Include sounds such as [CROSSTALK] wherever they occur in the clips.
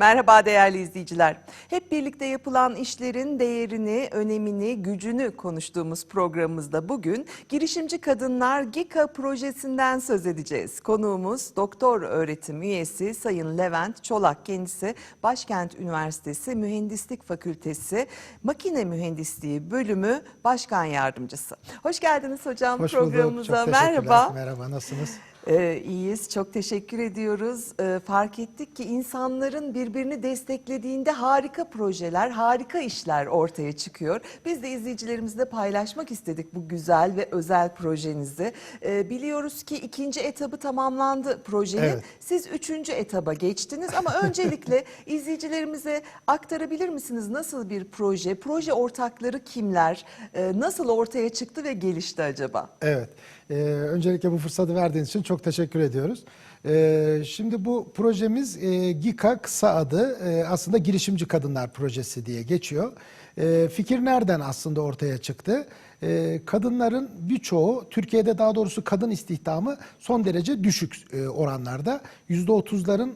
Merhaba değerli izleyiciler. Hep birlikte yapılan işlerin değerini, önemini, gücünü konuştuğumuz programımızda bugün girişimci kadınlar GİKA projesinden söz edeceğiz. Konuğumuz doktor öğretim üyesi Sayın Levent Çolak. Kendisi Başkent Üniversitesi Mühendislik Fakültesi Makine Mühendisliği Bölümü Başkan Yardımcısı. Hoş geldiniz hocam Hoş bulduk. programımıza. Çok. Merhaba. Merhaba. Nasılsınız? Ee, iyiyiz, çok teşekkür ediyoruz. Ee, fark ettik ki insanların birbirini desteklediğinde harika projeler, harika işler ortaya çıkıyor. Biz de izleyicilerimizle paylaşmak istedik bu güzel ve özel projenizi. Ee, biliyoruz ki ikinci etabı tamamlandı projenin. Evet. Siz üçüncü etaba geçtiniz ama öncelikle [LAUGHS] izleyicilerimize aktarabilir misiniz nasıl bir proje, proje ortakları kimler, Ee, nasıl ortaya çıktı ve gelişti acaba? Evet. Ee, öncelikle bu fırsatı verdiğiniz için çok teşekkür ediyoruz. Ee, şimdi bu projemiz e, GİKA kısa adı e, aslında Girişimci Kadınlar Projesi diye geçiyor. E, fikir nereden aslında ortaya çıktı? E, kadınların birçoğu, Türkiye'de daha doğrusu kadın istihdamı son derece düşük e, oranlarda. %30'ların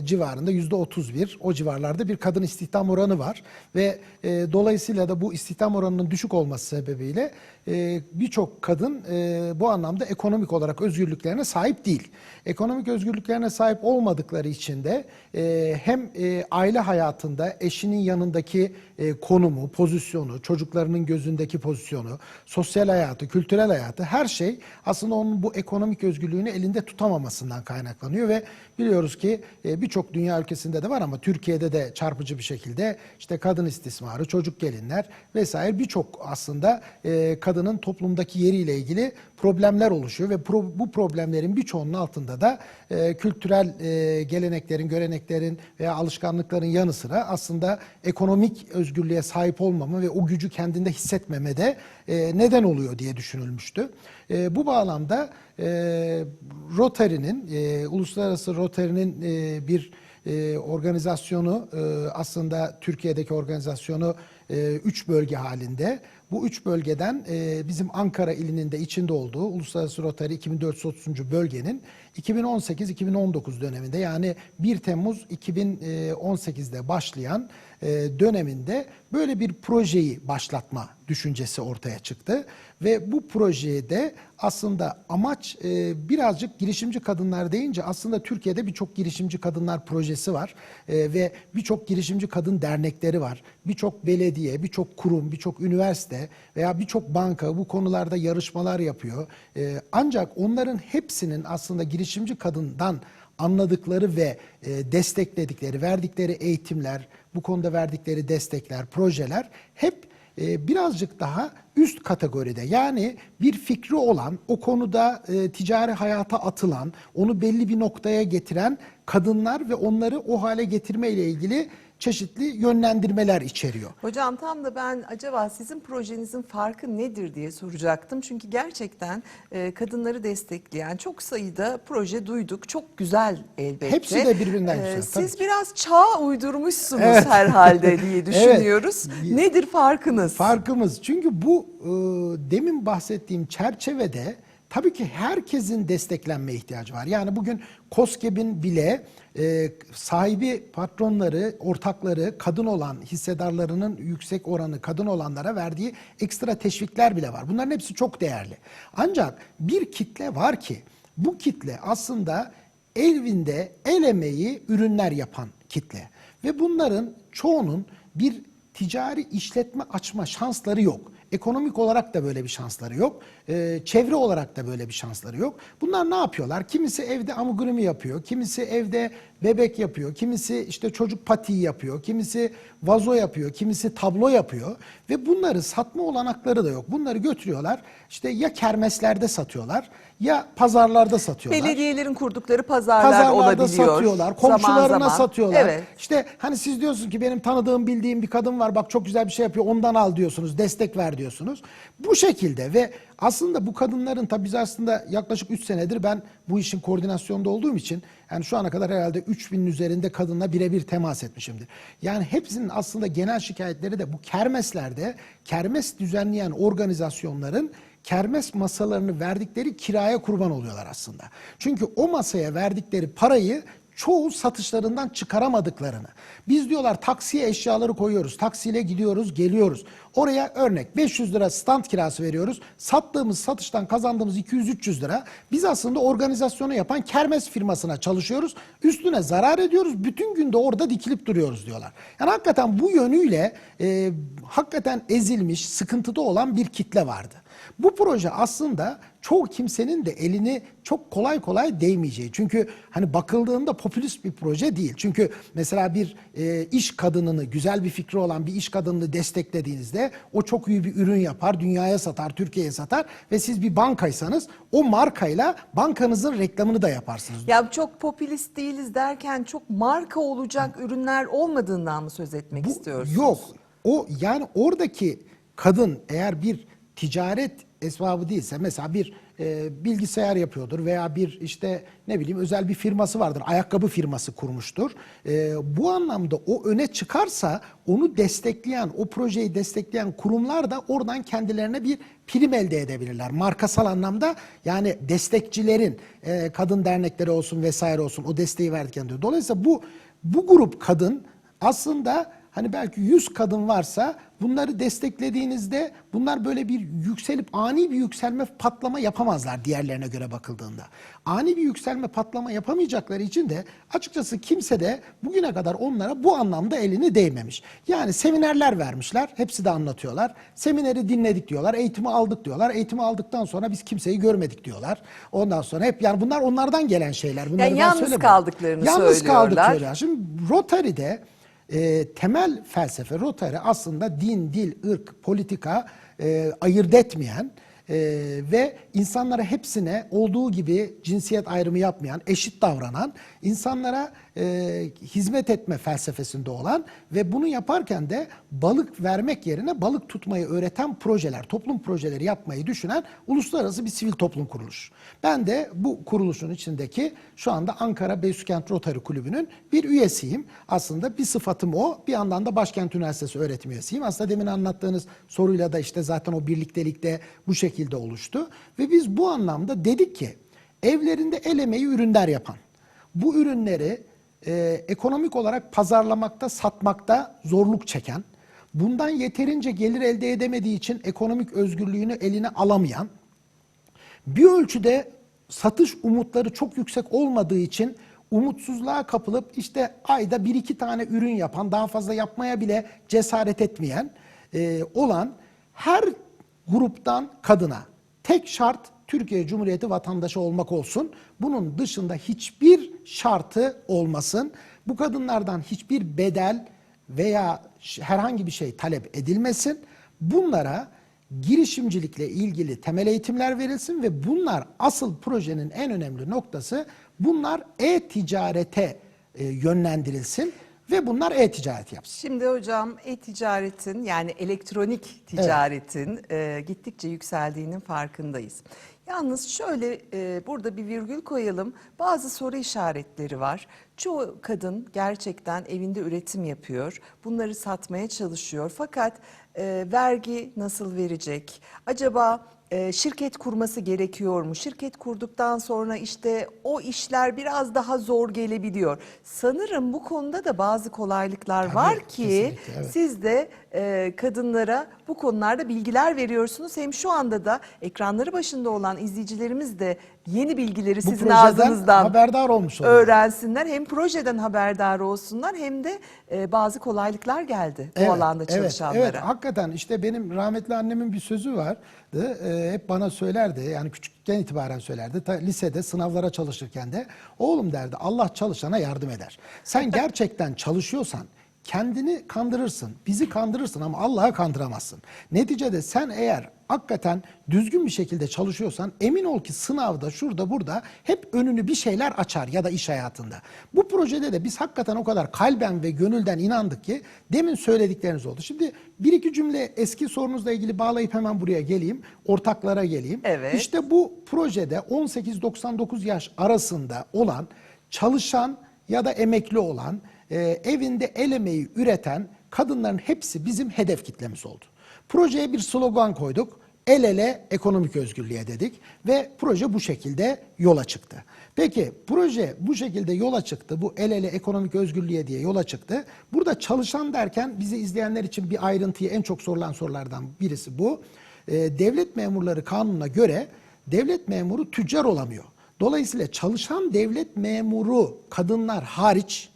e, civarında, %31 o civarlarda bir kadın istihdam oranı var. Ve e, dolayısıyla da bu istihdam oranının düşük olması sebebiyle e, birçok kadın e, bu anlamda ekonomik olarak özgürlüklerine sahip değil. Ekonomik özgürlüklerine sahip olmadıkları için de e, hem e, aile hayatında eşinin yanındaki konumu, pozisyonu, çocuklarının gözündeki pozisyonu, sosyal hayatı, kültürel hayatı her şey aslında onun bu ekonomik özgürlüğünü elinde tutamamasından kaynaklanıyor ve biliyoruz ki birçok dünya ülkesinde de var ama Türkiye'de de çarpıcı bir şekilde işte kadın istismarı, çocuk gelinler vesaire birçok aslında e, kadının toplumdaki yeriyle ilgili problemler oluşuyor ve pro- bu problemlerin birçoğunun altında da e, kültürel e, geleneklerin, göreneklerin veya alışkanlıkların yanı sıra aslında ekonomik özgürlüğe sahip olmama ve o gücü kendinde hissetmeme de e, neden oluyor diye düşünülmüştü. E, bu bağlamda e, Rotary'nin, e, Uluslararası Rotary'nin e, bir e, organizasyonu e, aslında Türkiye'deki organizasyonu üç bölge halinde. Bu üç bölgeden e, bizim Ankara ilinin de içinde olduğu Uluslararası Rotary 2430. bölgenin 2018-2019 döneminde yani 1 Temmuz 2018'de başlayan e, döneminde böyle bir projeyi başlatma düşüncesi ortaya çıktı. Ve bu projede aslında amaç e, birazcık girişimci kadınlar deyince aslında Türkiye'de birçok girişimci kadınlar projesi var E, ve birçok girişimci kadın dernekleri var. Birçok belediye, birçok kurum, birçok üniversite veya birçok banka bu konularda yarışmalar yapıyor. E, ancak onların hepsinin aslında girişimci kadından anladıkları ve e, destekledikleri, verdikleri eğitimler, bu konuda verdikleri destekler, projeler hep e, birazcık daha üst kategoride. Yani bir fikri olan, o konuda e, ticari hayata atılan, onu belli bir noktaya getiren kadınlar ve onları o hale getirme ile ilgili çeşitli yönlendirmeler içeriyor. Hocam tam da ben acaba sizin projenizin farkı nedir diye soracaktım. Çünkü gerçekten e, kadınları destekleyen çok sayıda proje duyduk. Çok güzel elbette. Hepsi de birbirinden E, güzel, Siz tabii biraz çağa uydurmuşsunuz Evet. [LAUGHS] herhalde diye [LAUGHS] düşünüyoruz. Evet. Nedir farkınız? Farkımız çünkü bu e, demin bahsettiğim çerçevede tabii ki herkesin desteklenme ihtiyacı var. Yani bugün COSGAP'in bile e, sahibi, patronları, ortakları kadın olan hissedarlarının yüksek oranı kadın olanlara verdiği ekstra teşvikler bile var. Bunların hepsi çok değerli. Ancak bir kitle var ki bu kitle aslında evinde el emeği ürünler yapan kitle. Ve bunların çoğunun bir ticari işletme açma şansları yok. Ekonomik olarak da böyle bir şansları yok. Ee, çevre olarak da böyle bir şansları yok. Bunlar ne yapıyorlar? Kimisi evde amigurumi yapıyor, kimisi evde bebek yapıyor, kimisi işte çocuk patiği yapıyor, kimisi vazo yapıyor, kimisi tablo yapıyor ve bunları satma olanakları da yok. Bunları götürüyorlar işte ya kermeslerde satıyorlar ya pazarlarda satıyorlar. Belediyelerin kurdukları pazarlar Pazarlarda olabiliyor. satıyorlar, zaman komşularına zaman. satıyorlar. Evet. İşte hani siz diyorsunuz ki benim tanıdığım, bildiğim bir kadın var bak çok güzel bir şey yapıyor ondan al diyorsunuz, destek ver diyorsunuz. Bu şekilde ve aslında bu kadınların tabii biz aslında yaklaşık 3 senedir ben bu işin koordinasyonda olduğum için yani şu ana kadar herhalde 3000'in üzerinde kadınla birebir temas etmişimdir. Yani hepsinin aslında genel şikayetleri de bu kermeslerde kermes düzenleyen organizasyonların kermes masalarını verdikleri kiraya kurban oluyorlar aslında. Çünkü o masaya verdikleri parayı çoğu satışlarından çıkaramadıklarını. Biz diyorlar taksiye eşyaları koyuyoruz. Taksiyle gidiyoruz, geliyoruz. Oraya örnek 500 lira stand kirası veriyoruz. Sattığımız satıştan kazandığımız 200-300 lira. Biz aslında organizasyonu yapan kermes firmasına çalışıyoruz. Üstüne zarar ediyoruz. Bütün günde orada dikilip duruyoruz diyorlar. Yani hakikaten bu yönüyle e, hakikaten ezilmiş, sıkıntıda olan bir kitle vardı. Bu proje aslında çoğu kimsenin de elini çok kolay kolay değmeyeceği. Çünkü hani bakıldığında popülist bir proje değil. Çünkü mesela bir e, iş kadınını, güzel bir fikri olan bir iş kadınını desteklediğinizde o çok iyi bir ürün yapar, dünyaya satar, Türkiye'ye satar ve siz bir bankaysanız o markayla bankanızın reklamını da yaparsınız. Ya çok popülist değiliz derken çok marka olacak ürünler olmadığından mı söz etmek Bu- istiyorsunuz? Yok. O yani oradaki kadın eğer bir ticaret esbabı değilse mesela bir e, bilgisayar yapıyordur veya bir işte ne bileyim özel bir firması vardır. Ayakkabı firması kurmuştur. E, bu anlamda o öne çıkarsa onu destekleyen, o projeyi destekleyen kurumlar da oradan kendilerine bir prim elde edebilirler. Markasal anlamda yani destekçilerin e, kadın dernekleri olsun vesaire olsun o desteği verdiklerinde. Dolayısıyla bu bu grup kadın aslında hani belki 100 kadın varsa bunları desteklediğinizde bunlar böyle bir yükselip ani bir yükselme patlama yapamazlar diğerlerine göre bakıldığında. Ani bir yükselme patlama yapamayacakları için de açıkçası kimse de bugüne kadar onlara bu anlamda elini değmemiş. Yani seminerler vermişler. Hepsi de anlatıyorlar. Semineri dinledik diyorlar. Eğitimi aldık diyorlar. Eğitimi aldıktan sonra biz kimseyi görmedik diyorlar. Ondan sonra hep yani bunlar onlardan gelen şeyler. Bunları ben yalnız kaldıklarını Yalnız söylüyorlar. kaldık diyorlar. Şimdi Rotary'de e, temel felsefe Rotary aslında din, dil, ırk, politika e, ayırt etmeyen e, ve insanlara hepsine olduğu gibi cinsiyet ayrımı yapmayan, eşit davranan, insanlara e, hizmet etme felsefesinde olan ve bunu yaparken de balık vermek yerine balık tutmayı öğreten projeler, toplum projeleri yapmayı düşünen uluslararası bir sivil toplum kuruluşu. Ben de bu kuruluşun içindeki şu anda Ankara Beysükent Rotary Kulübü'nün bir üyesiyim. Aslında bir sıfatım o. Bir yandan da Başkent Üniversitesi öğretim üyesiyim. Aslında demin anlattığınız soruyla da işte zaten o birliktelikte bu şekilde oluştu. Ve biz bu anlamda dedik ki evlerinde el emeği ürünler yapan, bu ürünleri e, ekonomik olarak pazarlamakta, satmakta zorluk çeken, bundan yeterince gelir elde edemediği için ekonomik özgürlüğünü eline alamayan, bir ölçüde satış umutları çok yüksek olmadığı için umutsuzluğa kapılıp işte ayda bir iki tane ürün yapan, daha fazla yapmaya bile cesaret etmeyen e, olan her gruptan kadına tek şart Türkiye Cumhuriyeti vatandaşı olmak olsun. Bunun dışında hiçbir şartı olmasın. Bu kadınlardan hiçbir bedel veya herhangi bir şey talep edilmesin. Bunlara girişimcilikle ilgili temel eğitimler verilsin ve bunlar asıl projenin en önemli noktası bunlar e-ticarete e, yönlendirilsin ve bunlar e-ticaret yapsın. Şimdi hocam e-ticaretin yani elektronik ticaretin e, gittikçe yükseldiğinin farkındayız. Yalnız şöyle e, burada bir virgül koyalım. Bazı soru işaretleri var. Çoğu kadın gerçekten evinde üretim yapıyor. Bunları satmaya çalışıyor. Fakat e, vergi nasıl verecek? Acaba e, şirket kurması gerekiyor mu? Şirket kurduktan sonra işte o işler biraz daha zor gelebiliyor. Sanırım bu konuda da bazı kolaylıklar Tabii, var ki kesinlikle, evet. siz de e, kadınlara bu konularda bilgiler veriyorsunuz. Hem şu anda da ekranları başında olan izleyicilerimiz de yeni bilgileri Bu sizin ağzınızdan haberdar olmuş oluyor. öğrensinler. Hem projeden haberdar olsunlar hem de e, bazı kolaylıklar geldi bu alanda çalışanlara. Evet, evet, hakikaten işte benim rahmetli annemin bir sözü vardı. Ee, hep bana söylerdi. Yani küçükken itibaren söylerdi. Ta, lisede sınavlara çalışırken de oğlum derdi Allah çalışana yardım eder. Sen [LAUGHS] gerçekten çalışıyorsan kendini kandırırsın, bizi kandırırsın ama Allah'ı kandıramazsın. Neticede sen eğer hakikaten düzgün bir şekilde çalışıyorsan emin ol ki sınavda şurada burada hep önünü bir şeyler açar ya da iş hayatında. Bu projede de biz hakikaten o kadar kalben ve gönülden inandık ki demin söyledikleriniz oldu. Şimdi bir iki cümle eski sorunuzla ilgili bağlayıp hemen buraya geleyim. Ortaklara geleyim. Evet. İşte bu projede 18-99 yaş arasında olan çalışan ya da emekli olan e, evinde el emeği üreten kadınların hepsi bizim hedef kitlemiz oldu. Projeye bir slogan koyduk. el ele ekonomik özgürlüğe dedik ve proje bu şekilde yola çıktı. Peki proje bu şekilde yola çıktı. Bu el ele ekonomik özgürlüğe diye yola çıktı. Burada çalışan derken bizi izleyenler için bir ayrıntıyı en çok sorulan sorulardan birisi bu. Ee, devlet memurları kanununa göre devlet memuru tüccar olamıyor. Dolayısıyla çalışan devlet memuru kadınlar hariç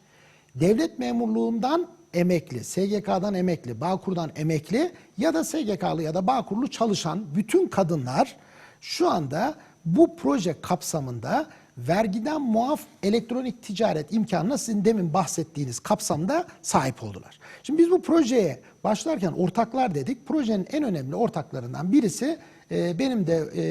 devlet memurluğundan emekli, SGK'dan emekli, Bağkur'dan emekli ya da SGK'lı ya da Bağkur'lu çalışan bütün kadınlar şu anda bu proje kapsamında vergiden muaf elektronik ticaret imkanına sizin demin bahsettiğiniz kapsamda sahip oldular. Şimdi biz bu projeye başlarken ortaklar dedik. Projenin en önemli ortaklarından birisi e, benim de e,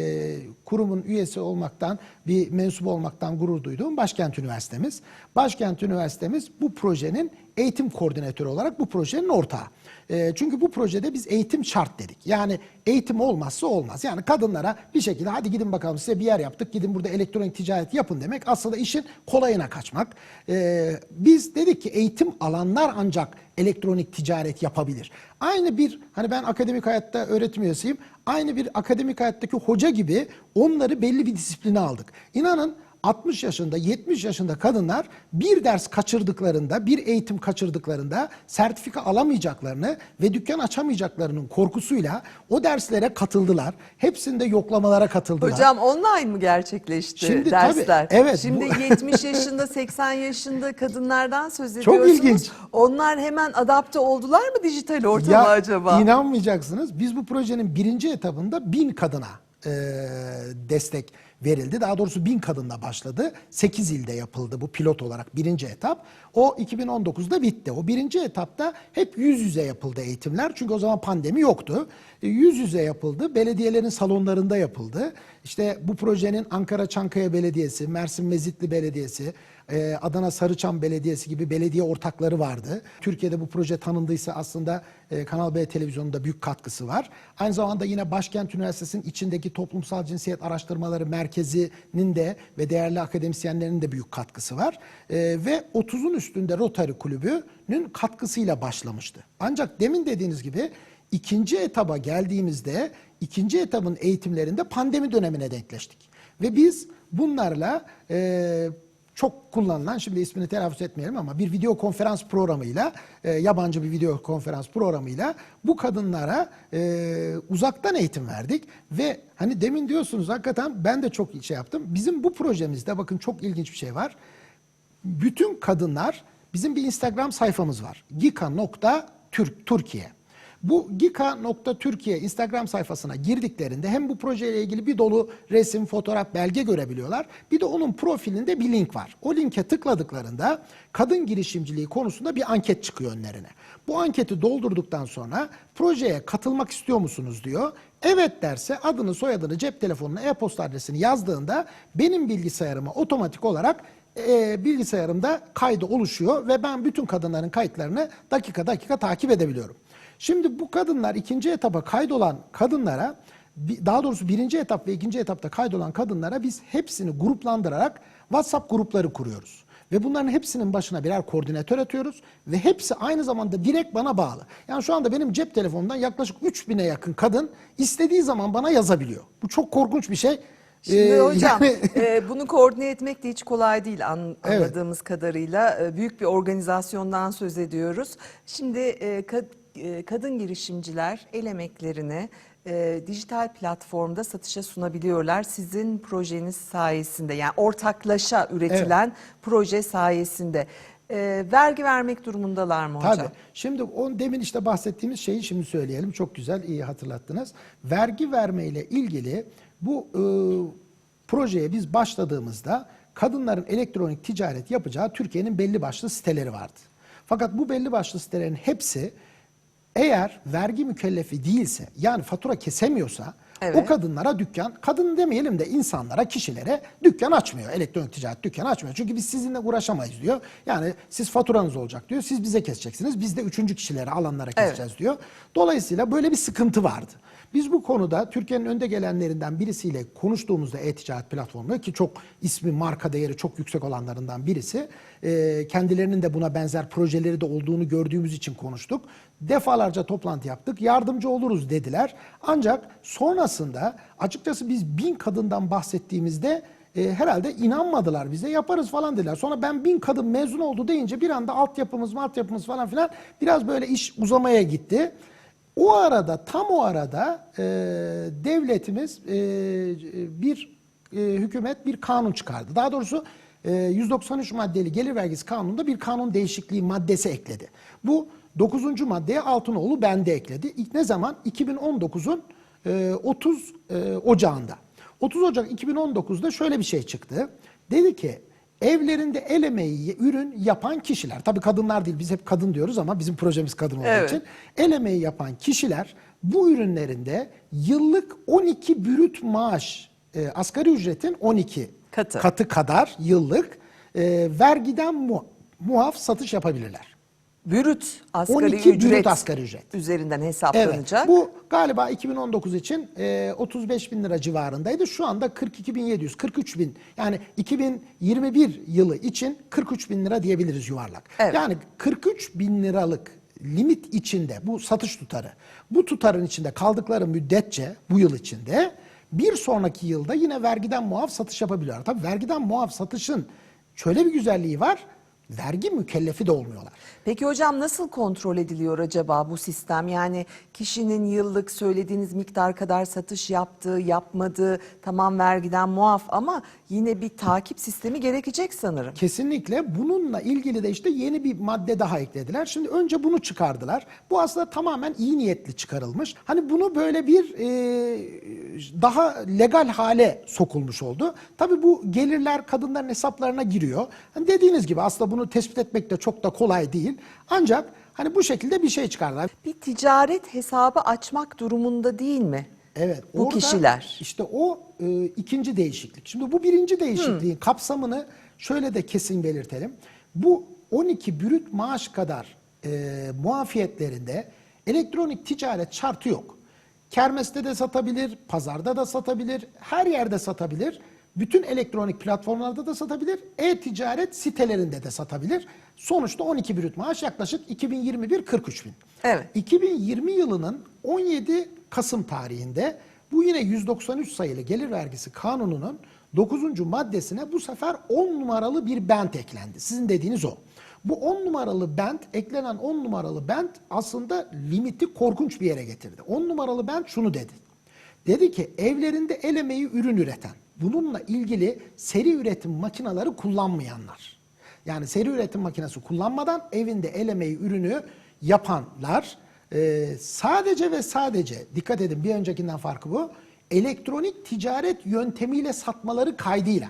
kurumun üyesi olmaktan, bir mensup olmaktan gurur duyduğum Başkent Üniversitemiz. Başkent Üniversitemiz bu projenin eğitim koordinatörü olarak bu projenin ortağı. E, çünkü bu projede biz eğitim şart dedik. Yani eğitim olmazsa olmaz. Yani kadınlara bir şekilde hadi gidin bakalım size bir yer yaptık, gidin burada elektronik ticaret yapın demek aslında işin kolayına kaçmak. E, biz dedik ki eğitim alanlar ancak elektronik ticaret yapabilir. Aynı bir hani ben akademik hayatta öğretim üyesiyim. Aynı bir akademik hayattaki hoca gibi onları belli bir disipline aldık. İnanın 60 yaşında, 70 yaşında kadınlar bir ders kaçırdıklarında, bir eğitim kaçırdıklarında sertifika alamayacaklarını ve dükkan açamayacaklarının korkusuyla o derslere katıldılar. Hepsinde yoklamalara katıldılar. Hocam online mı gerçekleşti Şimdi dersler? tabii, evet, Şimdi [LAUGHS] bu- 70 yaşında 80 yaşında kadınlardan söz Çok ediyorsunuz. ilginç. Onlar hemen adapte oldular mı dijital ortama Ya acaba? inanmayacaksınız. Biz bu projenin birinci etabında bin kadına e, destek verildi. Daha doğrusu bin kadınla başladı. 8 ilde yapıldı bu pilot olarak birinci etap. O 2019'da bitti. O birinci etapta hep yüz yüze yapıldı eğitimler. Çünkü o zaman pandemi yoktu. E, Yüz yüze yapıldı. Belediyelerin salonlarında yapıldı. İşte bu projenin Ankara Çankaya Belediyesi, Mersin Mezitli Belediyesi, e, Adana Sarıçam Belediyesi gibi belediye ortakları vardı. Türkiye'de bu proje tanındıysa aslında e, Kanal B televizyonunda büyük katkısı var. Aynı zamanda yine Başkent Üniversitesi'nin içindeki Toplumsal Cinsiyet Araştırmaları Merkezi'nin de ve değerli akademisyenlerin de büyük katkısı var. E, ve 30'un üstünde Rotary Kulübü'nün katkısıyla başlamıştı. Ancak demin dediğiniz gibi ikinci etaba geldiğimizde ikinci etabın eğitimlerinde pandemi dönemine denkleştik. Ve biz bunlarla e, çok kullanılan, şimdi ismini telaffuz etmeyelim ama bir video konferans programıyla, e, yabancı bir video konferans programıyla bu kadınlara e, uzaktan eğitim verdik. Ve hani demin diyorsunuz hakikaten ben de çok şey yaptım. Bizim bu projemizde bakın çok ilginç bir şey var. Bütün kadınlar, bizim bir Instagram sayfamız var. gika.türkiye. Bu gika.türkiye Instagram sayfasına girdiklerinde hem bu projeyle ilgili bir dolu resim, fotoğraf, belge görebiliyorlar. Bir de onun profilinde bir link var. O linke tıkladıklarında kadın girişimciliği konusunda bir anket çıkıyor önlerine. Bu anketi doldurduktan sonra projeye katılmak istiyor musunuz diyor. Evet derse adını, soyadını, cep telefonunu, e-posta adresini yazdığında benim bilgisayarıma otomatik olarak e, bilgisayarımda kaydı oluşuyor ve ben bütün kadınların kayıtlarını dakika dakika takip edebiliyorum. Şimdi bu kadınlar ikinci etapa kaydolan kadınlara, daha doğrusu birinci etap ve ikinci etapta kaydolan kadınlara biz hepsini gruplandırarak WhatsApp grupları kuruyoruz. Ve bunların hepsinin başına birer koordinatör atıyoruz ve hepsi aynı zamanda direkt bana bağlı. Yani şu anda benim cep telefonumdan yaklaşık 3000'e yakın kadın istediği zaman bana yazabiliyor. Bu çok korkunç bir şey. Şimdi Ee, hocam yani- e, bunu koordine etmek de hiç kolay değil an- anladığımız kadarıyla. E, büyük bir organizasyondan söz ediyoruz. Şimdi e, kadın girişimciler el emeklerini e, dijital platformda satışa sunabiliyorlar. Sizin projeniz sayesinde yani ortaklaşa üretilen proje sayesinde. E, vergi vermek durumundalar mı hocam? Tabii. Şimdi on demin işte bahsettiğimiz şeyi şimdi söyleyelim. Çok güzel, iyi hatırlattınız. Vergi vermeyle ilgili bu e, projeye biz başladığımızda kadınların elektronik ticaret yapacağı Türkiye'nin belli başlı siteleri vardı. Fakat bu belli başlı sitelerin hepsi eğer vergi mükellefi değilse yani fatura kesemiyorsa Evet. o kadınlara dükkan, kadın demeyelim de insanlara, kişilere dükkan açmıyor. Elektronik ticaret dükkan açmıyor. Çünkü biz sizinle uğraşamayız diyor. Yani siz faturanız olacak diyor. Siz bize keseceksiniz. Biz de üçüncü kişilere, alanlara keseceğiz diyor. Dolayısıyla böyle bir sıkıntı vardı. Biz bu konuda Türkiye'nin önde gelenlerinden birisiyle konuştuğumuzda e-ticaret platformunda ki çok ismi, marka değeri çok yüksek olanlarından birisi. e, kendilerinin de buna benzer projeleri de olduğunu gördüğümüz için konuştuk. Defalarca toplantı yaptık. Yardımcı oluruz dediler. Ancak Sonrasında açıkçası biz bin kadından bahsettiğimizde e, herhalde inanmadılar bize yaparız falan dediler. Sonra ben bin kadın mezun oldu deyince bir anda altyapımız altyapımız falan filan biraz böyle iş uzamaya gitti. O arada tam o arada e, devletimiz e, bir e, hükümet bir kanun çıkardı. Daha doğrusu e, 193 maddeli gelir vergisi kanununda bir kanun değişikliği maddesi ekledi. Bu 9. maddeye Altınoğlu bende ekledi. İlk ne zaman? 2019'un e, 30 e, Ocağında. 30 Ocak 2019'da şöyle bir şey çıktı. Dedi ki evlerinde el emeği ürün yapan kişiler, tabii kadınlar değil biz hep kadın diyoruz ama bizim projemiz kadın olduğu Evet. için el emeği yapan kişiler bu ürünlerinde yıllık 12 brüt maaş e, asgari ücretin 12 Katı. katı kadar yıllık e, vergiden mu- muaf satış yapabilirler. Brüt asgari 12 ücret brüt asgari ücret. üzerinden Evet. hesaplanacak. Bu galiba 2019 için e, 35 bin lira civarındaydı. Şu anda 42 bin 700, 43 bin. Yani 2021 yılı için 43 bin lira diyebiliriz yuvarlak. Evet. Yani 43 bin liralık limit içinde bu satış tutarı. Bu tutarın içinde kaldıkları müddetçe bu yıl içinde bir sonraki yılda yine vergiden muaf satış yapabiliyorlar. Tabii vergiden muaf satışın şöyle bir güzelliği var. Vergi mükellefi de olmuyorlar. Peki hocam nasıl kontrol ediliyor acaba bu sistem? Yani kişinin yıllık söylediğiniz miktar kadar satış yaptığı, yapmadığı tamam vergiden muaf ama yine bir takip sistemi gerekecek sanırım. Kesinlikle bununla ilgili de işte yeni bir madde daha eklediler. Şimdi önce bunu çıkardılar. Bu aslında tamamen iyi niyetli çıkarılmış. Hani bunu böyle bir e, daha legal hale sokulmuş oldu. Tabii bu gelirler kadınların hesaplarına giriyor. Hani dediğiniz gibi aslında bunu tespit etmek de çok da kolay değil. Ancak hani bu şekilde bir şey çıkardılar. Bir ticaret hesabı açmak durumunda değil mi? Evet. Bu orada kişiler. işte o e, ikinci değişiklik. Şimdi bu birinci değişikliğin kapsamını şöyle de kesin belirtelim. Bu 12 brüt maaş kadar e, muafiyetlerinde elektronik ticaret şartı yok. Kermeste de satabilir, pazarda da satabilir, her yerde satabilir. Bütün elektronik platformlarda da satabilir, e-ticaret sitelerinde de satabilir. Sonuçta 12 brüt maaş yaklaşık 2021 43 bin. Evet. 2020 yılının 17 Kasım tarihinde bu yine 193 sayılı gelir vergisi kanununun 9. maddesine bu sefer 10 numaralı bir bent eklendi. Sizin dediğiniz o. Bu 10 numaralı bent, eklenen 10 numaralı bent aslında limiti korkunç bir yere getirdi. 10 numaralı bent şunu dedi. Dedi ki evlerinde el emeği ürün üreten, bununla ilgili seri üretim makineleri kullanmayanlar. Yani seri üretim makinesi kullanmadan evinde el emeği ürünü yapanlar e, sadece ve sadece dikkat edin bir öncekinden farkı bu elektronik ticaret yöntemiyle satmaları kaydıyla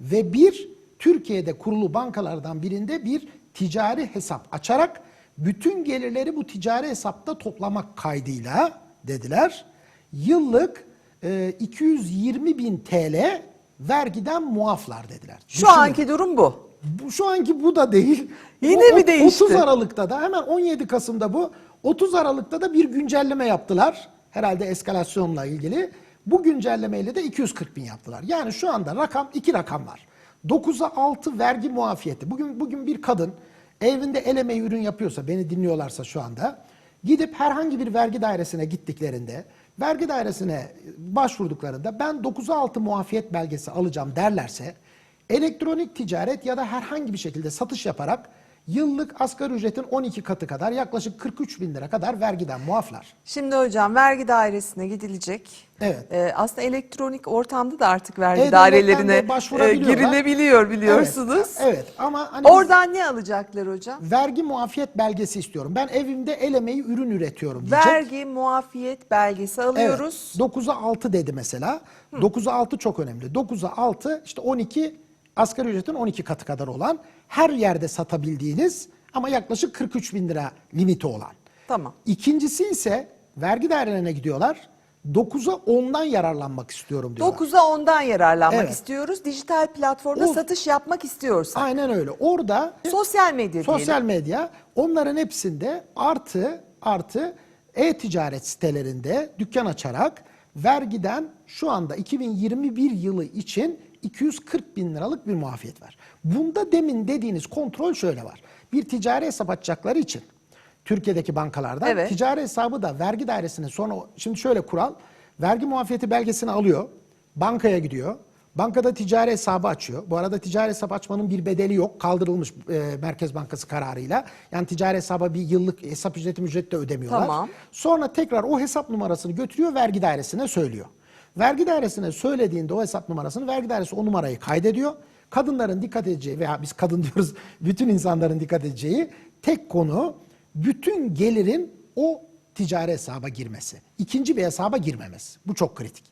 ve bir Türkiye'de kurulu bankalardan birinde bir ticari hesap açarak bütün gelirleri bu ticari hesapta toplamak kaydıyla dediler. Yıllık e, 220 bin TL vergiden muaflar dediler. Şu Düşünün. anki durum bu. Bu, şu anki bu da değil. [LAUGHS] Yine O- mi değişti? 30 Aralık'ta da hemen 17 Kasım'da bu. 30 Aralık'ta da bir güncelleme yaptılar. Herhalde eskalasyonla ilgili. Bu güncellemeyle de 240 bin yaptılar. Yani şu anda rakam iki rakam var. 9'a 6 vergi muafiyeti. Bugün bugün bir kadın evinde el emeği ürün yapıyorsa, beni dinliyorlarsa şu anda, gidip herhangi bir vergi dairesine gittiklerinde, vergi dairesine başvurduklarında ben 9'a 6 muafiyet belgesi alacağım derlerse, elektronik ticaret ya da herhangi bir şekilde satış yaparak yıllık asgari ücretin 12 katı kadar yaklaşık 43 bin lira kadar vergiden muaflar. Şimdi hocam vergi dairesine gidilecek. Evet. Ee, aslında elektronik ortamda da artık vergi E-Devlet'ten dairelerine e, girilebiliyor biliyorsunuz. Evet, evet. ama hani Oradan ne alacaklar hocam? vergi muafiyet belgesi istiyorum. Ben evimde el emeği ürün üretiyorum diyecek. Vergi muafiyet belgesi alıyoruz. Evet. 9'a 6 dedi mesela. 9'a 6 çok önemli. 9'a 6 işte 12 asgari ücretin 12 katı kadar olan her yerde satabildiğiniz ama yaklaşık 43 bin lira limiti olan. Tamam. İkincisi ise vergi dairelerine gidiyorlar. 9'a 10'dan yararlanmak istiyorum diyorlar. 9'a 10'dan yararlanmak Evet. istiyoruz. Dijital platformda O- satış yapmak istiyorsak. Aynen öyle. Orada Sosyal medya Sosyal diyelim. medya onların hepsinde artı artı e-ticaret sitelerinde dükkan açarak vergiden şu anda 2021 yılı için 240 bin liralık bir muafiyet var. Bunda demin dediğiniz kontrol şöyle var. Bir ticari hesap açacakları için Türkiye'deki bankalardan Evet. ticari hesabı da vergi dairesine sonra şimdi şöyle kural Vergi muafiyeti belgesini alıyor, bankaya gidiyor. Bankada ticari hesabı açıyor. Bu arada ticari hesap açmanın bir bedeli yok. Kaldırılmış e, Merkez Bankası kararıyla. Yani ticari hesaba bir yıllık hesap ücreti ücret de ödemiyorlar. Tamam. Sonra tekrar o hesap numarasını götürüyor vergi dairesine söylüyor. Vergi dairesine söylediğinde o hesap numarasını vergi dairesi o numarayı kaydediyor. Kadınların dikkat edeceği veya biz kadın [LAUGHS] diyoruz bütün insanların dikkat edeceği tek konu bütün gelirin o ticari hesaba girmesi. İkinci bir hesaba girmemesi. Bu çok kritik.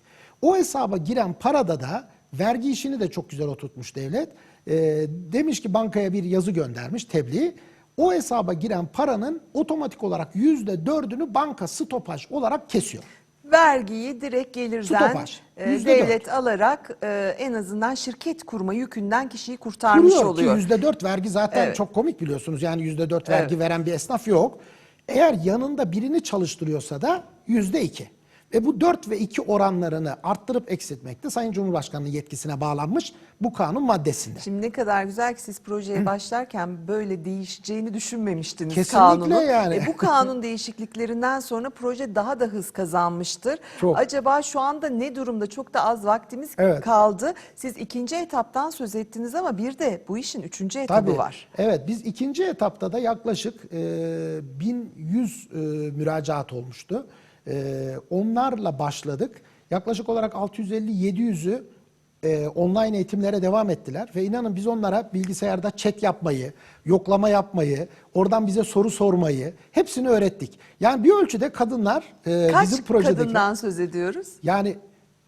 O hesaba giren parada da vergi işini de çok güzel oturtmuş devlet. Ee, demiş ki bankaya bir yazı göndermiş tebliğ. O hesaba giren paranın otomatik olarak yüzde dördünü banka stopaj olarak kesiyor. Vergiyi direkt gelirden e, devlet alarak e, en azından şirket kurma yükünden kişiyi kurtarmış Kuruyor oluyor. ki yüzde dört vergi zaten Evet. çok komik biliyorsunuz. Yani yüzde dört vergi Evet. veren bir esnaf yok. Eğer yanında birini çalıştırıyorsa da yüzde iki. Ve bu 4 ve 2 oranlarını arttırıp eksiltmek de Sayın Cumhurbaşkanı'nın yetkisine bağlanmış bu kanun maddesinde. Şimdi ne kadar güzel ki siz projeye başlarken böyle değişeceğini düşünmemiştiniz Kesinlikle kanunun. yani. E, bu kanun değişikliklerinden sonra proje daha da hız kazanmıştır. Çok. Acaba şu anda ne durumda? Çok da az vaktimiz Evet. kaldı. Siz ikinci etaptan söz ettiniz ama bir de bu işin üçüncü etabı Tabii. var. Evet biz ikinci etapta da yaklaşık e, 1100 e, müracaat olmuştu. E, onlarla başladık. Yaklaşık olarak 650-700'ü e, online eğitimlere devam ettiler. Ve inanın biz onlara bilgisayarda chat yapmayı, yoklama yapmayı, oradan bize soru sormayı hepsini öğrettik. Yani bir ölçüde kadınlar e, Kaç bizim projedeki... kadından söz ediyoruz? Yani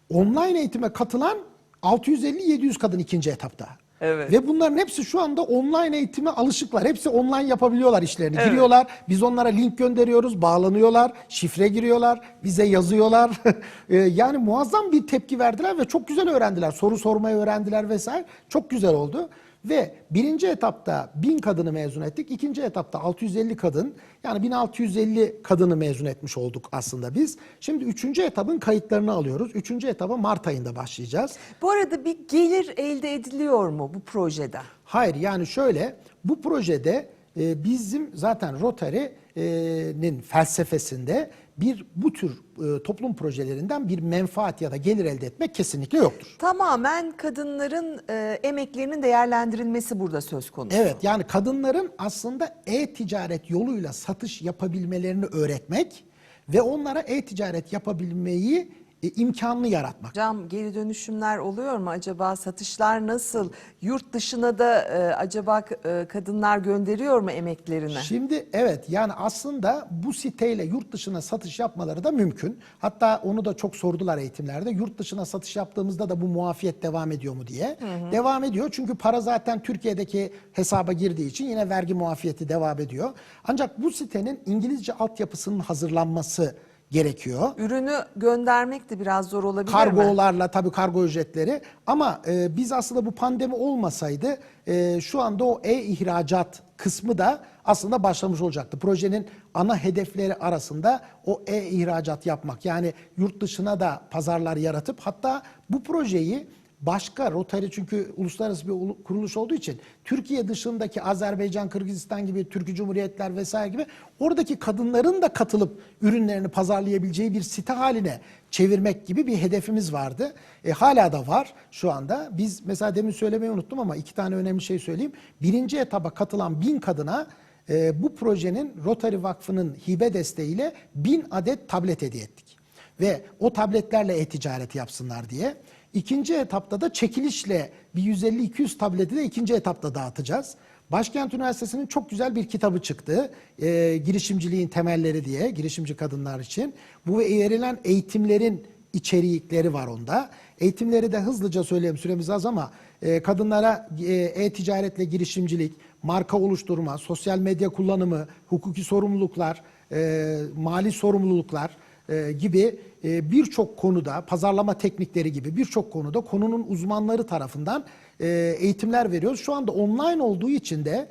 online eğitime katılan 650-700 kadın ikinci etapta. Evet. Ve bunların hepsi şu anda online eğitime alışıklar. Hepsi online yapabiliyorlar işlerini. Evet. Giriyorlar, biz onlara link gönderiyoruz, bağlanıyorlar, şifre giriyorlar, bize yazıyorlar. [LAUGHS] Ee, yani muazzam bir tepki verdiler ve çok güzel öğrendiler. Soru sormayı öğrendiler vesaire. Çok güzel oldu. Ve birinci etapta 1000 kadını mezun ettik. İkinci etapta 650 kadın yani 1650 kadını mezun etmiş olduk aslında biz. Şimdi üçüncü etapın kayıtlarını alıyoruz. Üçüncü etaba Mart ayında başlayacağız. Bu arada bir gelir elde ediliyor mu bu projeden? Hayır yani şöyle bu projede e, bizim zaten Rotary'nin felsefesinde bir bu tür e, toplum projelerinden bir menfaat ya da gelir elde etmek kesinlikle yoktur. Tamamen kadınların e, emeklerinin değerlendirilmesi burada söz konusu. Evet yani kadınların aslında e-ticaret yoluyla satış yapabilmelerini öğretmek ve onlara e-ticaret yapabilmeyi e, imkanını yaratmak. Hocam geri dönüşümler oluyor mu acaba? Satışlar nasıl? Yurt dışına da e, acaba e, kadınlar gönderiyor mu emeklerini? Şimdi evet yani aslında bu siteyle yurt dışına satış yapmaları da mümkün. Hatta onu da çok sordular eğitimlerde. Yurt dışına satış yaptığımızda da bu muafiyet devam ediyor mu diye. Devam ediyor çünkü para zaten Türkiye'deki hesaba girdiği için yine vergi muafiyeti devam ediyor. Ancak bu sitenin İngilizce altyapısının hazırlanması gerekiyor. Ürünü göndermek de biraz zor olabilir mi? Kargolarla tabii kargo ücretleri ama e, biz aslında bu pandemi olmasaydı e, şu anda o e-ihracat kısmı da aslında başlamış olacaktı. Projenin ana hedefleri arasında o e-ihracat yapmak yani yurt dışına da pazarlar yaratıp hatta bu projeyi başka Rotary çünkü uluslararası bir ulu- kuruluş olduğu için Türkiye dışındaki Azerbaycan, Kırgızistan gibi Türkiye Cumhuriyetler vesaire gibi oradaki kadınların da katılıp ürünlerini pazarlayabileceği bir site haline çevirmek gibi bir hedefimiz vardı. E, hala da var şu anda. Biz mesela demin söylemeyi unuttum ama iki tane önemli şey söyleyeyim. Birinci etaba katılan bin kadına e, bu projenin Rotary Vakfı'nın hibe desteğiyle bin adet tablet hediye ettik ve o tabletlerle e-ticaret yapsınlar diye. İkinci etapta da çekilişle bir 150-200 tableti de ikinci etapta dağıtacağız. Başkent Üniversitesi'nin çok güzel bir kitabı çıktı. Ee, girişimciliğin temelleri diye, girişimci kadınlar için. Bu verilen eğitimlerin içerikleri var onda. Eğitimleri de hızlıca söyleyeyim süremiz az ama e, kadınlara e, e-ticaretle girişimcilik, marka oluşturma, sosyal medya kullanımı, hukuki sorumluluklar, e, mali sorumluluklar, e, gibi e, birçok konuda pazarlama teknikleri gibi birçok konuda konunun uzmanları tarafından e, eğitimler veriyoruz. Şu anda online olduğu için de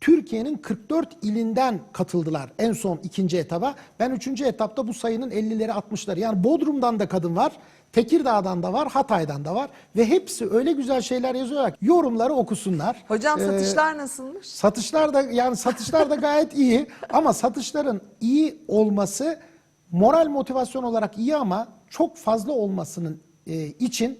Türkiye'nin 44 ilinden katıldılar en son ikinci etaba. Ben üçüncü etapta bu sayının 50'leri 60'ları yani Bodrum'dan da kadın var, Tekirdağ'dan da var, Hatay'dan da var ve hepsi öyle güzel şeyler yazıyorlar ki yorumları okusunlar. Hocam Ee, satışlar nasılmış? Satışlar da yani satışlar da gayet iyi ama satışların iyi olması moral motivasyon olarak iyi ama çok fazla olmasının e, için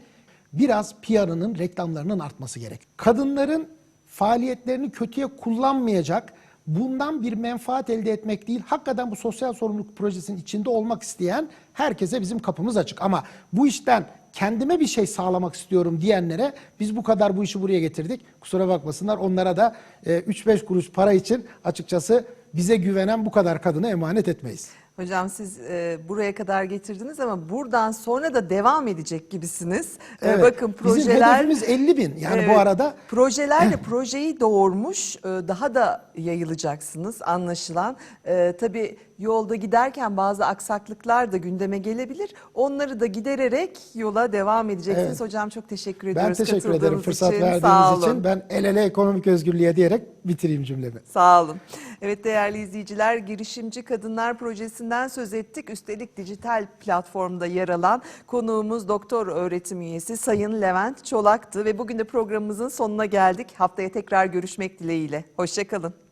biraz PR'ının, reklamlarının artması gerek. Kadınların faaliyetlerini kötüye kullanmayacak, bundan bir menfaat elde etmek değil, hakikaten bu sosyal sorumluluk projesinin içinde olmak isteyen herkese bizim kapımız açık. Ama bu işten kendime bir şey sağlamak istiyorum diyenlere biz bu kadar bu işi buraya getirdik. Kusura bakmasınlar onlara da e, 3-5 kuruş para için açıkçası bize güvenen bu kadar kadını emanet etmeyiz. Hocam siz e, buraya kadar getirdiniz ama buradan sonra da devam edecek gibisiniz. E, Evet, bakın Bizim projeler hedefimiz 50 bin. Yani Evet, bu arada projeler de projeyi doğurmuş. e, Daha da yayılacaksınız anlaşılan. E, tabii yolda giderken bazı aksaklıklar da gündeme gelebilir. Onları da gidererek yola devam edeceksiniz. Evet. Hocam çok teşekkür ben ediyoruz teşekkür ederim fırsat için. verdiğiniz için. Ben el ele ekonomik özgürlüğe diyerek bitireyim cümlemi. Sağ olun. Evet değerli izleyiciler Girişimci Kadınlar Projesi'nden söz ettik. Üstelik dijital platformda yer alan konuğumuz doktor öğretim üyesi Sayın Levent Çolak'tı ve bugün de programımızın sonuna geldik. Haftaya tekrar görüşmek dileğiyle. Hoşçakalın.